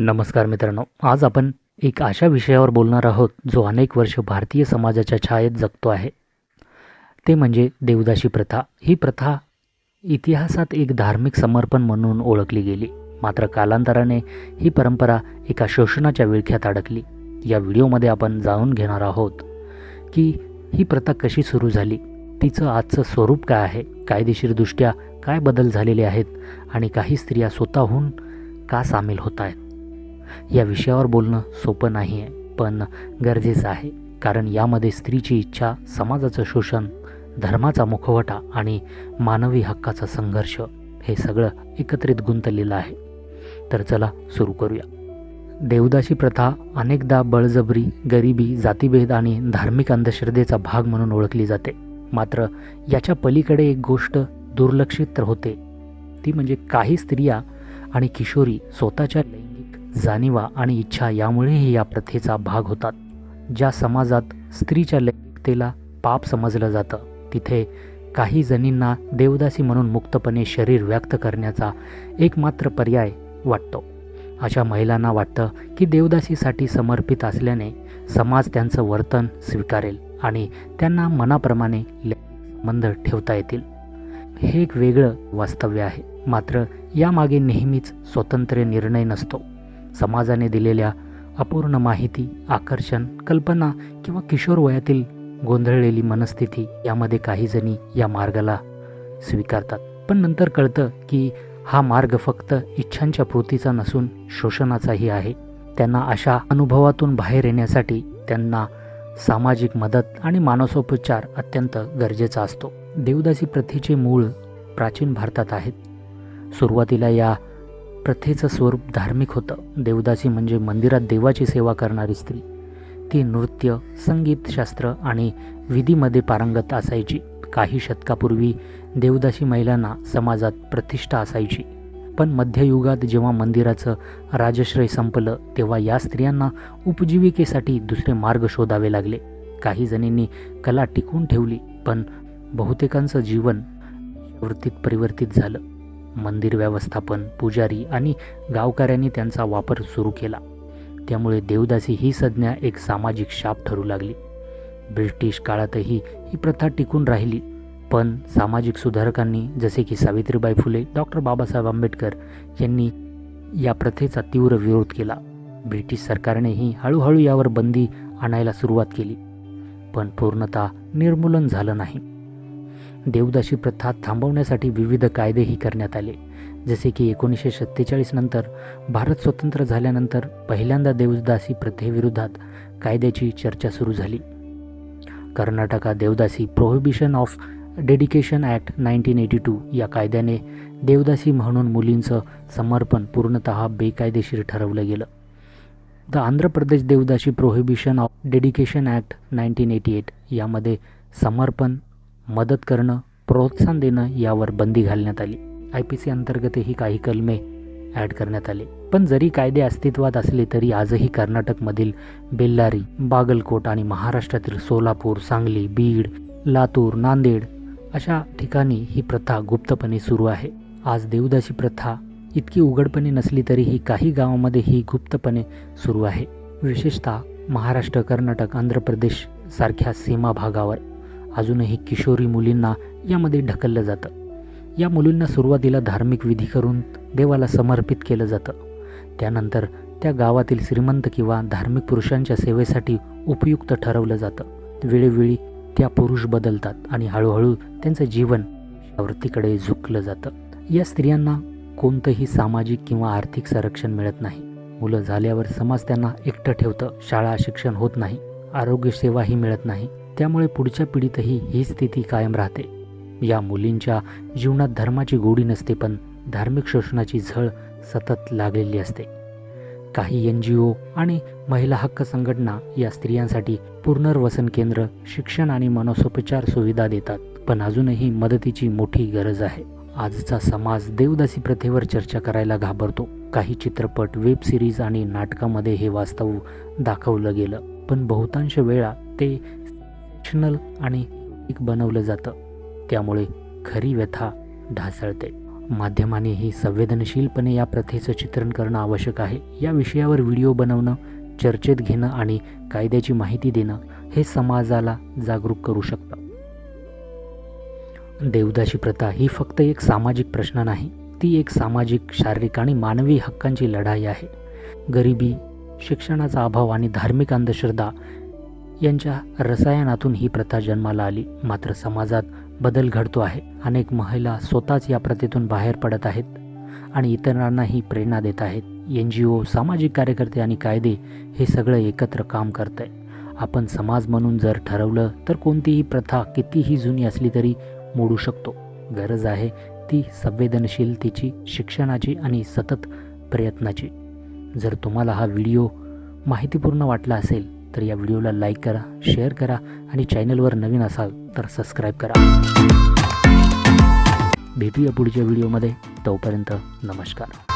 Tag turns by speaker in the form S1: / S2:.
S1: नमस्कार मित्रांनो आज आपण एक अशा विषयावर बोलणार आहोत जो अनेक वर्ष भारतीय समाजाच्या छायेत जगतो आहे. ते म्हणजे देवदासी प्रथा. ही प्रथा इतिहासात एक धार्मिक समर्पण म्हणून ओळखली गेली. मात्र कालांतराने ही परंपरा एका शोषणाच्या विळख्यात अडकली. या व्हिडिओमध्ये आपण जाणून घेणार आहोत की ही प्रथा कशी सुरू झाली तिचं आजचं स्वरूप काय आहे कायदेशीरदृष्ट्या काय बदल झालेले आहेत आणि काही स्त्रिया स्वतःहून का सामील होत आहेत या विषयावर बोलणं सोपं नाही आहे पण गरजेचं आहे. कारण यामध्ये स्त्रीची इच्छा समाजाचं शोषण धर्माचा मुखवटा आणि मानवी हक्काचा संघर्ष हे सगळं एकत्रित गुंतलेलं आहे. तर चला सुरू करूया. देवदासी प्रथा अनेकदा बळजबरी गरिबी जातीभेद आणि धार्मिक अंधश्रद्धेचा भाग म्हणून ओळखली जाते. मात्र याच्या पलीकडे एक गोष्ट दुर्लक्षित तर होते. ती म्हणजे काही स्त्रिया आणि किशोरी स्वतःच्या लैंगिक जाणीवा आणि इच्छा यामुळेही या प्रथेचा भाग होतात. ज्या समाजात स्त्रीच्या लैंगिकतेला पाप समजलं जातं तिथे काही जणींना देवदासी म्हणून मुक्तपणे शरीर व्यक्त करण्याचा एकमात्र पर्याय वाटतो. अशा महिलांना वाटतं की देवदासीसाठी समर्पित असल्याने समाज त्यांचं वर्तन स्वीकारेल आणि त्यांना मनाप्रमाणे संबंध ठेवता येतील. हे एक वेगळं वास्तव्य आहे. मात्र यामागे नेहमीच स्वतंत्र निर्णय नसतो. समाजाने दिलेल्या अपूर्ण माहिती आकर्षण कल्पना किंवा किशोर वयातील गोंधळलेली मनस्थिती यामध्ये काही जणी या मार्गाला स्वीकारतात. पण नंतर कळतं की हा मार्ग फक्त इच्छांच्या पूर्तीचा नसून शोषणाचाही आहे. त्यांना अशा अनुभवातून बाहेर येण्यासाठी त्यांना सामाजिक मदत आणि मानसोपचार अत्यंत गरजेचा असतो. देवदासी प्रथेचे मूळ प्राचीन भारतात आहेत. सुरुवातीला या प्रथेचं स्वरूप धार्मिक होतं. देवदासी म्हणजे मंदिरात देवाची सेवा करणारी स्त्री. ती नृत्य संगीतशास्त्र आणि विधीमध्ये पारंगत असायची. काही शतकापूर्वी देवदासी महिलांना समाजात प्रतिष्ठा असायची. पण मध्ययुगात जेव्हा मंदिराचं राजश्रय संपलं तेव्हा या स्त्रियांना उपजीविकेसाठी दुसरे मार्ग शोधावे लागले. काही जणींनी कला टिकवून ठेवली पण बहुतेकांचं जीवन वृत्तीत परिवर्तित झालं. मंदिर व्यवस्थापन पुजारी आणि गावकऱ्यांनी त्यांचा वापर सुरू केला. त्यामुळे देवदासी ही संज्ञा एक सामाजिक शाप ठरू लागली. ब्रिटिश काळातही ही प्रथा टिकून राहिली. पण सामाजिक सुधारकांनी जसे की सावित्रीबाई फुले डॉक्टर बाबासाहेब आंबेडकर यांनी या प्रथेचा तीव्र विरोध केला. ब्रिटिश सरकारनेही हळूहळू यावर बंदी आणायला सुरुवात केली. पण पूर्णतः निर्मूलन झालं नाही. देवदासी प्रथा थांबवण्यासाठी विविध कायदेही करण्यात आले. जसे की एकोणीसशे सत्तेचाळीस नंतर भारत स्वतंत्र झाल्यानंतर पहिल्यांदा देवदासी प्रथेविरोधात कायद्याची चर्चा सुरू झाली. कर्नाटकात Devadasi prohibition of dedication act nineteen eighty two या कायद्याने देवदासी म्हणून मुलींचं समर्पण पूर्णतः बेकायदेशीर ठरवलं गेलं. The Andhra Pradesh Devadasi prohibition of dedication act nineteen eighty eight यामध्ये समर्पण मदत करणं प्रोत्साहन देणं यावर बंदी घालण्यात आली. आय पी सी अंतर्गतही काही कलमे ॲड करण्यात आले. पण जरी कायदे अस्तित्वात असले तरी आजही कर्नाटकमधील बेल्लारी बागलकोट आणि महाराष्ट्रातील सोलापूर सांगली बीड लातूर नांदेड अशा ठिकाणी ही प्रथा गुप्तपणे सुरू आहे. आज देवदासी प्रथा इतकी उघडपणे नसली तरीही काही गावामध्ये ही गुप्तपणे सुरू आहे. विशेषतः महाराष्ट्र कर्नाटक आंध्र प्रदेश सारख्या सीमा भागावर अजूनही किशोरी मुलींना यामध्ये ढकललं जातं. या मुलींना सुरुवातीला धार्मिक विधी करून देवाला समर्पित केलं जातं. त्यानंतर त्या गावातील श्रीमंत किंवा धार्मिक पुरुषांच्या सेवेसाठी उपयुक्त ठरवलं जातं. वेळोवेळी त्या पुरुष बदलतात आणि हळूहळू त्यांचं जीवन वृत्तीकडे झुकलं जातं. या स्त्रियांना कोणतंही सामाजिक किंवा आर्थिक संरक्षण मिळत नाही. मुलं झाल्यावर समाज त्यांना एकटं ठेवतं. शाळा शिक्षण होत नाही. आरोग्यसेवाही मिळत नाही. त्यामुळे पुढच्या पिढीतही ही स्थिती कायम राहते. या मुलींच्या जीवनात धर्माची गोडी नसते पण धार्मिक शोषणाची झळ सतत लागलेली असते. काही एन जी ओ आणि महिला हक्क संघटना या स्त्रियांसाठी पुनर्वसन केंद्र शिक्षण आणि मनसोपचार सुविधा देतात पण अजूनही मदतीची मोठी गरज आहे. आजचा समाज देवदासी प्रथेवर चर्चा करायला घाबरतो. काही चित्रपट वेब सिरीज आणि नाटकामध्ये हे वास्तव दाखवलं गेलं पण बहुतांश वेळा ते इमोशनल आणि बनवलं जातं. त्यामुळे खरी व्यथा ढासळते. माध्यमांनीही संवेदनशीलपणे या प्रथेचं चित्रण करणं आवश्यक आहे. या विषयावर व्हिडिओ बनवणं चर्चेत घेणं आणि कायद्याची माहिती देणं हे समाजाला जागरूक करू शकतं. देवदाशी प्रथा ही फक्त एक सामाजिक प्रश्न नाही ती एक सामाजिक शारीरिक आणि मानवी हक्कांची लढाई आहे. गरिबी शिक्षणाचा अभाव आणि धार्मिक अंधश्रद्धा यांच्या रसायनातून ही प्रथा जन्माला आली. मात्र समाजात बदल घडतो आहे. अनेक महिला स्वतःच या प्रथेतून बाहेर पडत आहेत आणि इतरांनाही प्रेरणा देत आहेत. एन जी ओ सामाजिक कार्यकर्ते आणि कायदे हे सगळं एकत्र काम करत आहे आपण समाज म्हणून जर ठरवलं तर कोणतीही प्रथा कितीही जुनी असली तरी मोडू शकतो. गरज आहे ती संवेदनशीलतेची शिक्षणाची आणि सतत प्रयत्नाची. जर तुम्हाला हा व्हिडिओ माहितीपूर्ण वाटला असेल तर या व्हिडिओला लाईक करा शेअर करा आणि चॅनलवर नवीन असाल तर सबस्क्राईब करा. भेटूया पुढच्या व्हिडिओमध्ये. तोपर्यंत नमस्कार.